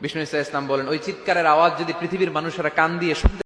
বিষ্ণু ইসা ইসলাম বলেন ওই চিৎকারের আওয়াজ যদি পৃথিবীর মানুষেরা কান দিয়ে শুনতে